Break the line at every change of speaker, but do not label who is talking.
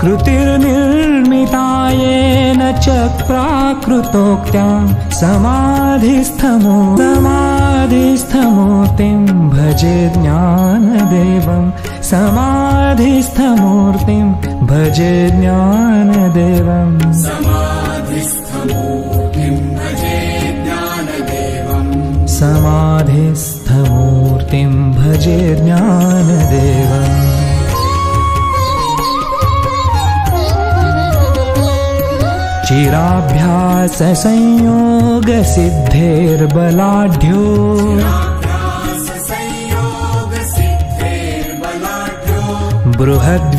कृतिर्निर्मितायेन च प्राकृतोक्त्या समाधिस्थमो समाधिस्थमूर्तिं भजे ज्ञानदेवं। समाधिस्थमूर्तिं भजे ज्ञानदेवम्
समाधिस्थमूर्तिं भजे ज्ञानदेवम्
समाधिस्थमूर्तिं भजे ज्ञानदेवम् चिराभ्याससंयोगसिद्धेर्बलाढ्यो। बृहद्